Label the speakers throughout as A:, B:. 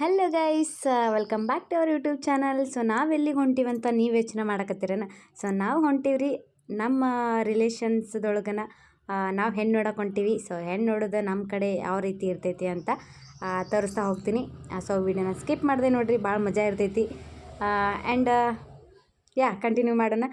A: Hello guys welcome back to our YouTube channel so ನಾವು ಎಲ್ಲಿಗೆ ಅಂತ ನೀವು ಯೋಚನೆ ಮಾಡಕತ್ತೀರೇನ? ಸೊ ನಾವು ಹೊಂಟೀವ್ರಿ ನಮ್ಮ ರಿಲೇಷನ್ಸ್ದೊಳಗನ ನಾವು ಹೆಣ್ಣು ನೋಡಕ್ಕೆ ಹೊಂಟೀವಿ. ಸೊ ಹೆಣ್ಣು ನೋಡೋದು ನಮ್ಮ ಕಡೆ ಯಾವ ರೀತಿ ಇರ್ತೈತಿ ಅಂತ ತೋರಿಸ್ತಾ ಹೋಗ್ತೀನಿ. ಸೊ ವಿಡಿಯೋನ ಸ್ಕಿಪ್ ಮಾಡಿದೆ ನೋಡ್ರಿ ಭಾಳ ಮಜಾ ಇರ್ತೈತಿ. ಆ್ಯಂಡ್ ಯಾ ಕಂಟಿನ್ಯೂ ಮಾಡೋಣ.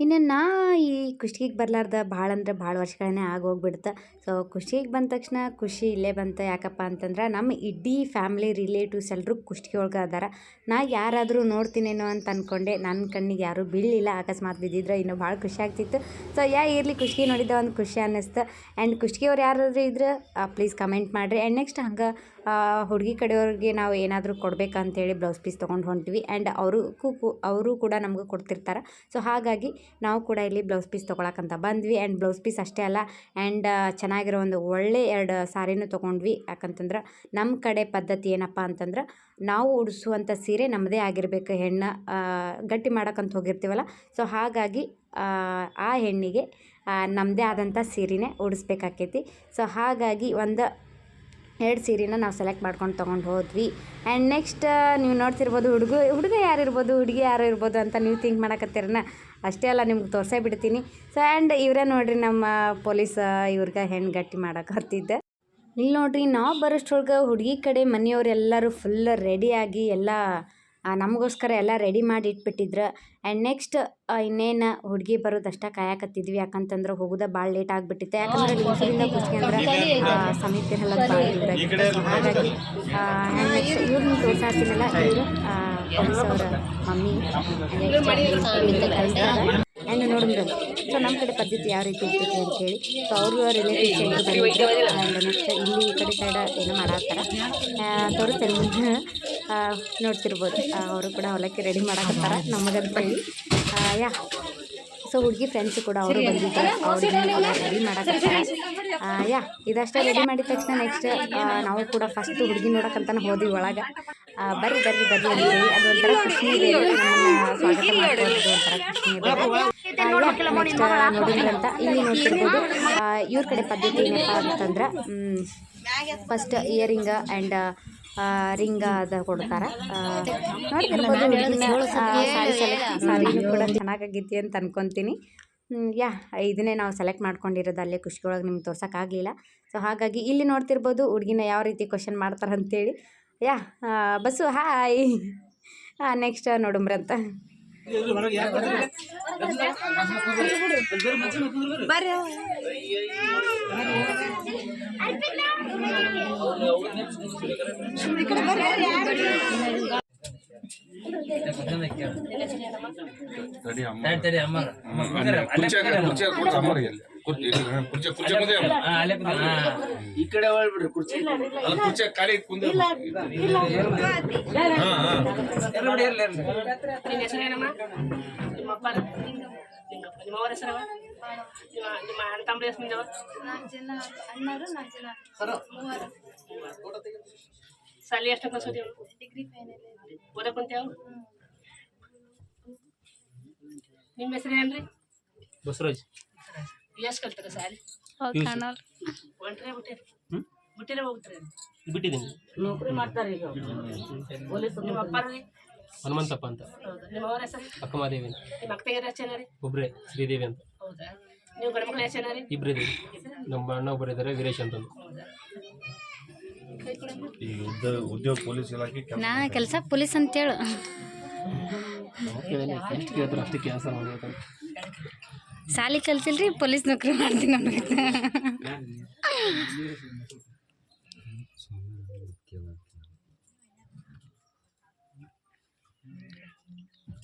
A: ಇನ್ನು ನಾ ಈ ಕುಷ್ಟಿಗೆ ಬರಲಾರ್ದ ಭಾಳ ಅಂದ್ರೆ ಭಾಳ ವರ್ಷಗಳನ್ನೇ ಆಗೋಗ್ಬಿಡ್ತು ಸೊ ಖುಷಿಗೆ ಬಂದ ತಕ್ಷಣ ಖುಷಿ ಇಲ್ಲೇ ಬಂತು ಯಾಕಪ್ಪ ಅಂತಂದ್ರೆ ನಮ್ಮ ಇಡೀ ಫ್ಯಾಮಿಲಿ ರಿಲೇಟಿವ್ಸ್ ಎಲ್ಲರೂ ಕುಷ್ಟಿಗೆ ಒಳಗೆ ಅದಾರ. ನಾ ಯಾರಾದರೂ ನೋಡ್ತೀನೇನೋ ಅಂತ ಅಂದ್ಕೊಂಡೆ ನನ್ನ ಕಣ್ಣಿಗೆ ಯಾರೂ ಬೀಳಲಿಲ್ಲ. ಅಕಸ್ಮಾತ್ ಬಿದ್ದಿದ್ರೆ ಇನ್ನೂ ಭಾಳ ಖುಷಿ ಆಗ್ತಿತ್ತು. ಸೊ ಯಾ ಇರಲಿ ಖುಷಿಗೆ ನೋಡಿದ್ದೆ ಒಂದು ಖುಷಿ ಅನ್ನಿಸ್ತು. ಆ್ಯಂಡ್ ಕುಷ್ಟಗಿಯವ್ರು ಯಾರಾದರೂ ಇದ್ರೆ ಪ್ಲೀಸ್ ಕಮೆಂಟ್ ಮಾಡಿರಿ. ಆ್ಯಂಡ್ ನೆಕ್ಸ್ಟ್ ಹಂಗೆ ಹುಡುಗಿ ಕಡೆಯವ್ರಿಗೆ ನಾವು ಏನಾದರೂ ಕೊಡಬೇಕಂತೇಳಿ ಬ್ಲೌಸ್ ಪೀಸ್ ತೊಗೊಂಡು ಹೊಂಟಿವಿ. ಆ್ಯಂಡ್ ಅವರು ಅವರು ಕೂಡ ನಮಗೆ ಕೊಡ್ತಿರ್ತಾರೆ. ಸೊ ಹಾಗಾಗಿ ನಾವು ಕೂಡ ಇಲ್ಲಿ ಬ್ಲೌಸ್ ಪೀಸ್ ತೊಗೊಳಕ್ಕಂತ ಬಂದ್ವಿ. ಆ್ಯಂಡ್ ಬ್ಲೌಸ್ ಪೀಸ್ ಅಷ್ಟೇ ಅಲ್ಲ ಆ್ಯಂಡ್ ಚೆನ್ನಾಗಿರೋ ಒಂದು ಒಳ್ಳೆ ಎರಡು ಸಾರಿನೂ ತೊಗೊಂಡ್ವಿ. ಯಾಕಂತಂದ್ರೆ ನಮ್ಮ ಕಡೆ ಪದ್ಧತಿ ಏನಪ್ಪ ಅಂತಂದ್ರೆ ನಾವು ಉಡಿಸುವಂಥ ಸೀರೆ ನಮ್ಮದೇ ಆಗಿರಬೇಕು. ಹೆಣ್ಣು ಗಟ್ಟಿ ಮಾಡೋಕ್ಕಂತ ಹೋಗಿರ್ತೀವಲ್ಲ. ಸೊ ಹಾಗಾಗಿ ಆ, ಹೆಣ್ಣಿಗೆ ನಮ್ಮದೇ ಆದಂಥ ಸೀರೆನೇ ಉಡಿಸ್ಬೇಕಾಕೈತಿ. ಸೊ ಹಾಗಾಗಿ ಒಂದು ಎರಡು ಸೀರೆನ ನಾವು ಸೆಲೆಕ್ಟ್ ಮಾಡ್ಕೊಂಡು ತೊಗೊಂಡು ಹೋದ್ವಿ. ಆ್ಯಂಡ್ ನೆಕ್ಸ್ಟ್ ನೀವು ನೋಡ್ತಿರ್ಬೋದು ಹುಡುಗ ಹುಡುಗ ಯಾರು ಇರ್ಬೋದು, ಹುಡುಗಿ ಯಾರು ಇರ್ಬೋದು ಅಂತ ನೀವು ಥಿಂಕ್ ಮಾಡಕತ್ತೀರನ? ಅಷ್ಟೇ ಅಲ್ಲ, ನಿಮ್ಗೆ ತೋರಿಸೇ ಬಿಡ್ತೀನಿ. ಸೊ ಆ್ಯಂಡ್ ಇವರೇ ನೋಡಿರಿ ನಮ್ಮ ಪೊಲೀಸ್ ಇವ್ರಿಗೆ ಹೆಣ್ಣು ಗಟ್ಟಿ ಮಾಡಕ್ಕೆ ಹತ್ತಿದ್ದೆ. ಇಲ್ಲಿ ನೋಡ್ರಿ, ನಾವು ಬರೋಷ್ಟ್ರೊಳಗೆ ಹುಡುಗಿ ಕಡೆ ಮನೆಯವರೆಲ್ಲರೂ ಫುಲ್ ರೆಡಿಯಾಗಿ ಎಲ್ಲ ನಮಗೋಸ್ಕರ ಎಲ್ಲ ರೆಡಿ ಮಾಡಿ ಇಟ್ಬಿಟ್ಟಿದ್ರು ಆ್ಯಂಡ್ ನೆಕ್ಸ್ಟ್ ಇನ್ನೇನು ಹುಡುಗಿ ಬರೋದಷ್ಟೇ ಕಾಯಕತ್ತಿದ್ವಿ. ಯಾಕಂತಂದ್ರೆ ಹೋಗೋದ ಭಾಳ ಲೇಟ್ ಆಗಿಬಿಟ್ಟಿತ್ತು. ಯಾಕಂದ್ರೆ ಅಂದ್ರೆ ಆ, ಸಮೀಪ ಇರಲ್ಲ ಹಾಗಾಗಿ ಆ್ಯಂಡ್ ನೆಕ್ಸ್ಟ್ ಇವ್ರನ್ನ ತೋರ್ಸಾಕಿನಲ್ಲ ಇವರು ಅವರ ಮಮ್ಮಿ ಆ್ಯಂಡ್ ನೋಡಿದ್ರು ಸೊ ನಮ್ಮ ಕಡೆ ಪದ್ಧತಿ ಯಾವ ರೀತಿ ಇರ್ತೈತಿ ಅಂತೇಳಿ ಸೊ ಅವರು ರಿಲೇಟಿವ್ಸ್ ಎಲ್ಲರೂ ಬಂದಿದ್ರು. ಆ್ಯಂಡ್ ನೆಕ್ಸ್ಟ್ ಇಲ್ಲಿ ಈ ಕಡೆ ಸೈಡ ಏನು ಮಾಡಾತ್ತಾರ ತೋರಿಸ್ತಾರೆ ನಿಮ್ಗೆ. ನೋಡ್ತಿರ್ಬೋದು. ಅವರು ಕೂಡ ಹೊಲಕ್ಕೆ ರೆಡಿ ಮಾಡಾಕತ್ತಾರ. ನಮಗಂತೇಳಿ ಯಾ. ಸೊ ಹುಡುಗಿ ಫ್ರೆಂಡ್ಸ್ ಕೂಡ ಅವರು ಬಂದಿದ್ದಾರೆ. ಅವ್ರಿಗೆ ರೆಡಿ ಮಾಡಾಕತ್ತಾರ. ಯಾ. ಇದಷ್ಟೇ ರೆಡಿ ಮಾಡಿದ ತಕ್ಷಣ ನೆಕ್ಸ್ಟ್ ನಾವು ಕೂಡ ಫಸ್ಟ್ ಹುಡುಗಿ ನೋಡೋಕ್ಕಂತಾನೆ ಹೋದ್ವಿ ಒಳಗೆ. ಬರ್ರಿ ಬರ್ರಿ ಬರ್ರಿ ಅಂತೇಳಿ ಅದೊಂಥರ ಖುಷಿ ಇದೆ. ಸ್ವಾಗತ ನೆಕ್ಸ್ಟ್ ನೋಡಿದ್ರಂತ ಇಲ್ಲಿ ನೋಡ್ತಿರ್ಬೋದು. ಇವ್ರ ಕಡೆ ಪದ್ಧತಿ ಏನಪ್ಪ ಅಂತಂದ್ರೆ ಫಸ್ಟ್ ಇಯರಿಂಗ್ ಆ್ಯಂಡ್ ರಿಂಗ ಅದ ಕೊಡ್ತಾರೆ. ನೋಡ್ತಿರ್ಬೋದು ಸಾರಿ ಸೆಲೆಕ್ಟ್ ಸಾರಿನೂ ಕೂಡ ಚೆನ್ನಾಗಾಗೈತಿ ಅಂತ ಅನ್ಕೊಂತೀನಿ. ಯಾ ಇದನ್ನೇ ನಾವು ಸೆಲೆಕ್ಟ್ ಮಾಡ್ಕೊಂಡಿರೋದು ಅಲ್ಲೇ ಖುಷಿಯೊಳಗೆ ನಿಮ್ಗೆ ತೋರ್ಸೋಕ್ಕಾಗಲಿಲ್ಲ ಸೊ ಹಾಗಾಗಿ ಇಲ್ಲಿ ನೋಡ್ತಿರ್ಬೋದು ಹುಡುಗಿನ ಯಾವ ರೀತಿ ಕ್ವಶನ್ ಮಾಡ್ತಾರೆ ಅಂತೇಳಿ. ಯಾ ಬಸ್ಸು ಹಾಯ್ ನೆಕ್ಸ್ಟ್ ನೋಡುಮ್ರಂತ
B: ತಡಿ ಅಮ್ಮ
C: ತಡಿ ತಡಿ ಅಮ್ಮ
B: ಕುರ್ಚಿ ಕುರ್ಚಿ ಕುರ್ಚಿ ಅಮ್ಮರಿಗೆ ಅಲ್ಲಿ. ಕುರ್ಚಿ ಇಲ್ಲಿ, ಹಾ, ಕುರ್ಚಿ ಕುರ್ಚಿ ಮುಂದೆ ಅಮ್ಮ.
C: ಅಲ್ಲೇ ಕೂತ್ಕೊ. ಹಾ. ಈ ಕಡೆ ಹೋಗ್ಬಿಡ್ರಿ ಕುರ್ಚಿ
B: ಅಲ್ಲಿ ಕುರ್ಚಿ ಖಾಲಿ ಕುಂದ್ರೆ ಹಾ ಹಾ
C: ಎಲ್ಲ ಬಿಡಿ ಇರ್ಲಿ ಇರ್ಲಿ
D: ನಿಮ್ಮ ಹೆಸರೇನಮ್ಮ ನಿಮ್ಮ ಅಪ್ಪ ನಿಮ್ಮ ಅವರ ಹೆಸರವ ನಿಮ್ಮ ನಿಮ್ಮ ಅಣ್ಣ ತಮ್ಮ ಹೆಸರು ನಿಂದವ ಸಾಲಿ ಎಷ್ಟು ಕಲ್ಸೋದಿ ಓದಕ್ ಕುಂತೇವ ನಿಮ್ಮ ಹೆಸರು ಏನ್ರಿ
C: ಬಸವರಾಜ್
D: ಎಷ್ಟು ಕಲ್ತಾರ ಸಾಲಿ ಒಂಟ್ರೆ ಬಿಟ್ಟಿರಿ ಬಿಟ್ಟಿರ ಹೋಗ್ತಾರೆ
C: ಬಿಟ್ಟಿದ್ದೀನಿ
D: ನೌಕರಿ ಮಾಡ್ತಾರೆ ಈಗ ನಿಮ್ಮ ಅಪ್ಪ ರೀ
C: ಹನುಮಂತಪ್ಪ ಅಂತ.
D: ಹೌದಾ. ನಿಮ್ಮ ಅವರ ಹೆಸರು?
C: ಅಕ್ಕಮಾದೇವಿ ಅಂತ.
D: ನಿಮ್ಮ ರೀ
C: ಒಬ್ರೇ ಶ್ರೀದೇವಿ ಅಂತ.
D: ಹೌದಾ? ನೀವು ಗಂಡು ರೀ
C: ನಮ್ಮ ಅಣ್ಣ ಒಬ್ಬರು ಇದ್ದಾರೆ ವೀರೇಶ್ ಅಂತ
B: ಈ ಉದ್ಯೋಗ ಉದ್ಯೋಗ ಪೊಲೀಸ್ ಇಲಾಖೆ ಕೆಲ್ಸ
A: ನಾ ಕೆಲಸ ಪೊಲೀಸ್ ಅಂತೇಳು
C: ಎಷ್ಟು ಕೇಳಿದ್ರು ಅಷ್ಟು ಕೆಲಸ ಮಾಡ್ಬೇಕಂತ.
A: ಸಾಲಿ ಕಲ್ತಿಲ್ರಿ ಪೊಲೀಸ್ ನೌಕರಿ ಮಾಡ್ತೀನಿ ಅನ್ಬೇಕು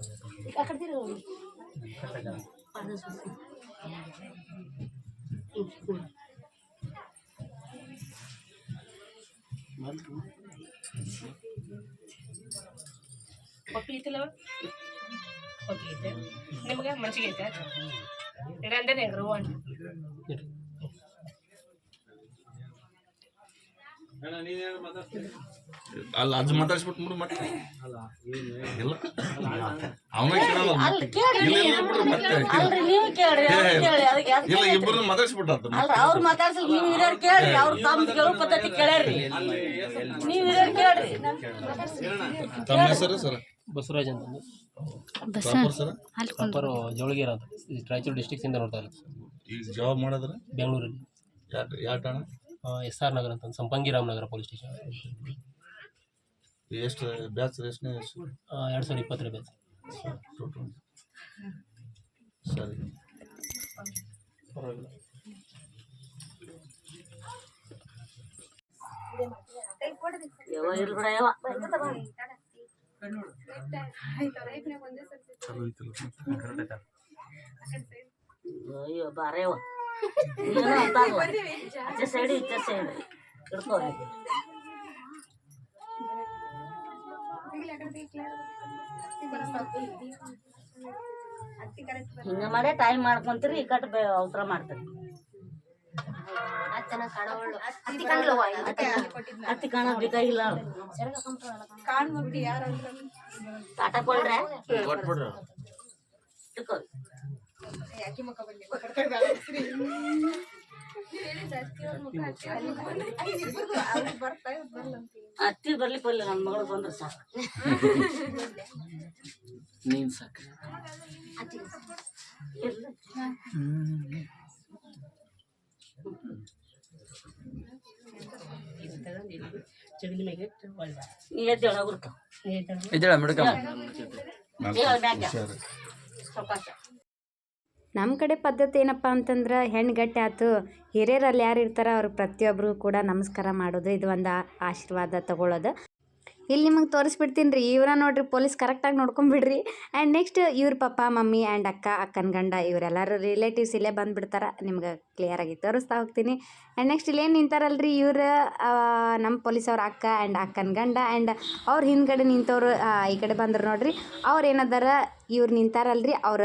D: ಎರಡು ಮೂರು
A: ಮನಸ್ಬೇಡ
D: ಆ ಕಡೆ ತಿರ್ಗಿ ಹೋಗಿ ಅದು ಸುತ್ತಿ. ಹ್ಮ್, ಹ್ಮ್. ಪಪ್ಪಿ ಐತಿಲ್ಲವ ಪಪ್ಪಿ ಐತೆ
B: ಅಲ್ಲ ಅದು ಮಾತಾಡ್ಸ್ಬಿಟ್ಟು ಬಿಡು ಮತ್ತೆ ಇಲ್ಲ. ಅವನ ಕೇಳಲ್ಲ ಮತ್ತೆ. ಇಲ್ಲ ಇಲ್ಲ ಬಿಡು ಮತ್ತೆ.
E: ಅಲ್ರಿ ನೀವು ಕೇಳ್ರಿ ಅವ್ರ್ ಕೇಳಿ ಅದಕ್ಕೆ ಅದಕ್ಕೆ
B: ಇಲ್ಲ ಇಬ್ಬರನ್ನ ಮಾತಾಡ್ಸ್ಬಿಟ್ಟ
E: ಅಲ್ರಿ ಅವ್ರು ಮಾತಾಡ್ಸಲ್ ನೀವು ಹಿರಿಯರ್ ಕೇಳ್ರಿ ಅವ್ರು ತಮ್ಮ ಕೇಳೋ ಪದ್ಧತಿ ಕೇಳ್ರಿ ನೀವು ಹಿರಿಯರ್ ಕೇಳ್ರಿ.
B: ತಮ್ಮ ಹೆಸರು ಸರ್?
C: ಬಸವರಾಜ್ ಅಂತಂದು
B: ಪ್ರಾಪರ್ ಸರ್?
C: ಪ್ರಾಪರು ಜೋಳಗೇರ ಅಂತ. ಇದು ರಾಯಚೂರು ಡಿಸ್ಟಿಕ್ಸಿಂದ ನೋಡ್ತಾ ಇಲ್ಲ
B: ಈಗ ಜಾಬ್ ಮಾಡಿದ್ರೆ?
C: ಬೆಂಗಳೂರಲ್ಲಿ.
B: ಠಾಣ
C: ಎಸ್ ಆರ್ ನಗರ ಅಂತ ಸಂಪಂಗಿ ರಾಮನಗರ ಪೊಲೀಸ್ ಸ್ಟೇಷನ್
B: ಎಷ್ಟು ಬ್ಯಾಚ್ ಎಷ್ಟನೇ
C: ಎರಡು ಸಾವಿರದ ಇಪ್ಪತ್ತರ ಬ್ಯಾಚ್
B: ಸರಿ
C: ಪರವಾಗಿಲ್ಲ
E: ಅಯ್ಯೋ ಬಾರೆ ಯವ್ವ ಏನೋ ಅಂತಾರಲ್ಲ. ಆಚೆ ಸೈಡ್ ಈಚೆ ಸೈಡ್ ಹಿಡ್ಕೋ ಹಿಂಗ ಮಾಡೇ ಟೈಮ್ ಮಾಡ್ಕೊಂತೀರಿ ಈ ಕಟ್ ಬೇ ಅವಸರ ಮಾಡ್ತೀರಿ ಹತ್ತಿ ಕಾಣ ಬೇಕಾಗಿಲ್ಲ ಟಾಟಾ ಕೊಡ್ರೆ ಇಟ್ಕೋ. ಅತ್ತಿ ಬರ್ಲಿಕ್ಕೆ ಬರ್ಲಿ ನನ್ನ ಮಗಳು ಬಂದ್ರೆ ಸಾಕು
C: ನೀನು ಸಾಕು
E: ಇರ್ಲಿ.
D: ಜಗಲಿ ಮೇಲೆ ಇಟ್ಟು ಒಳ್ಳೆ
E: ನೀ ಎದ್ದೇಳ ಹೋಗ್ಬಿಡ್ತಾವ
C: ಇದ್ದೇಳ ಮೇಡಮ್
E: ಹೇಳ ಮ್ಯಾಗ
B: ಸರಿ
E: ಸಾವ್ಕಾಶ
A: ನಮ್ಮ ಕಡೆ ಪದ್ಧತಿ ಏನಪ್ಪ ಅಂತಂದ್ರೆ ಹೆಣ್ಣು ಗಟ್ಟಿ ಆಯ್ತು ಹಿರಿಯರಲ್ಲಿ ಯಾರು ಇರ್ತಾರೋ ಅವ್ರು ಪ್ರತಿಯೊಬ್ಬರು ಕೂಡ ನಮಸ್ಕಾರ ಮಾಡೋದು, ಇದು ಒಂದು ಆಶೀರ್ವಾದ ತಗೊಳ್ಳೋದು ಇಲ್ಲಿ ನಿಮಗೆ ತೋರಿಸ್ಬಿಡ್ತೀನಿ ರೀ ಇವರ ನೋಡ್ರಿ, ಪೊಲೀಸ್ ಕರೆಕ್ಟಾಗಿ ನೋಡ್ಕೊಂಬಿಡ್ರಿ. ಆ್ಯಂಡ್ ನೆಕ್ಸ್ಟ್ ಇವ್ರ ಪಪ್ಪ ಮಮ್ಮಿ ಆ್ಯಂಡ್ ಅಕ್ಕ, ಅಕ್ಕನ ಗಂಡ, ಇವರೆಲ್ಲರೂ ರಿಲೇಟಿವ್ಸ್ ಇಲ್ಲೇ ಬಂದುಬಿಡ್ತಾರೆ. ನಿಮ್ಗೆ ಕ್ಲಿಯರಾಗಿ ತೋರಿಸ್ತಾ ಹೋಗ್ತೀನಿ. ಆ್ಯಂಡ್ ನೆಕ್ಸ್ಟ್ ಇಲ್ಲೇನು ನಿಂತಾರಲ್ರಿ? ಇವ್ರು ನಮ್ಮ ಪೊಲೀಸ್ ಅವ್ರ ಅಕ್ಕ ಆ್ಯಂಡ್ ಅಕ್ಕನ ಗಂಡ ಆ್ಯಂಡ್ ಅವ್ರ ಹಿಂದ್ಗಡೆ ನಿಂತವ್ರು ಈ ಕಡೆ ಬಂದ್ರು ನೋಡ್ರಿ. ಅವ್ರು ಏನದಾರ ಇವ್ರು ನಿಂತಾರಲ್ರಿ? ಅವರ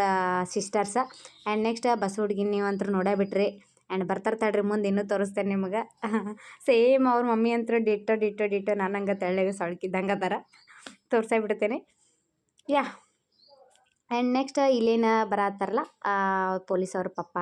A: ಸಿಸ್ಟರ್ಸ ಆ್ಯಂಡ್ ನೆಕ್ಸ್ಟ್ ಬಸ್ ಹುಡುಗಿ ಅಂತೂ ನೋಡೇ ಬಿಟ್ರಿ. ಆ್ಯಂಡ್ ಬರ್ತಾರೆ ತಡ್ರಿ, ಮುಂದೆ ಇನ್ನೂ ತೋರಿಸ್ತೇನೆ ನಿಮಗೆ. ಸೇಮ್ ಅವ್ರ ಮಮ್ಮಿ ಅಂತೂ ಡಿಟ್ಟೋ ಡಿಟ್ಟೋ ಡಿಟ್ಟೋ, ನಾನು ಹಂಗೆ ತೆಳ್ಳಗೆ ಸೊಳ್ಕಿದ್ದಂಗೆ ಅದಾರ. ತೋರ್ಸೇ ಬಿಡ್ತೇನೆ. ಯಾ. ಆ್ಯಂಡ್ ನೆಕ್ಸ್ಟ್ ಇಲ್ಲೇನು ಬರತ್ತಾರಲ್ಲ ಪೊಲೀಸ್ ಅವ್ರ ಪಪ್ಪ.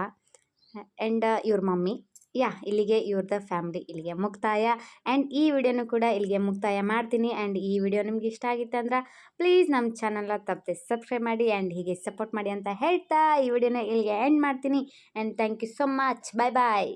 A: ಆ್ಯಂಡ್ ಇವ್ರ ಮಮ್ಮಿ. ಯಾ, ಇಲ್ಲಿಗೆ ಇವ್ರದ ಫ್ಯಾಮಿಲಿ, ಇಲ್ಲಿಗೆ ಮುಕ್ತಾಯ. ಆ್ಯಂಡ್ ಈ ವಿಡಿಯೋನು ಕೂಡ ಇಲ್ಲಿಗೆ ಮುಕ್ತಾಯ ಮಾಡ್ತೀನಿ. ಆ್ಯಂಡ್ ಈ ವಿಡಿಯೋ ನಿಮ್ಗೆ ಇಷ್ಟ ಆಗಿತ್ತು ಅಂದ್ರೆ ಪ್ಲೀಸ್ ನಮ್ಮ ಚಾನಲ್ನ ತಪ್ಪದೆ ಸಬ್ಸ್ಕ್ರೈಬ್ ಮಾಡಿ ಆ್ಯಂಡ್ ಹೀಗೆ ಸಪೋರ್ಟ್ ಮಾಡಿ ಅಂತ ಹೇಳ್ತಾ ಈ ವಿಡಿಯೋನ ಇಲ್ಲಿಗೆ ಎಂಡ್ ಮಾಡ್ತೀನಿ. And thank you so much. Bye bye.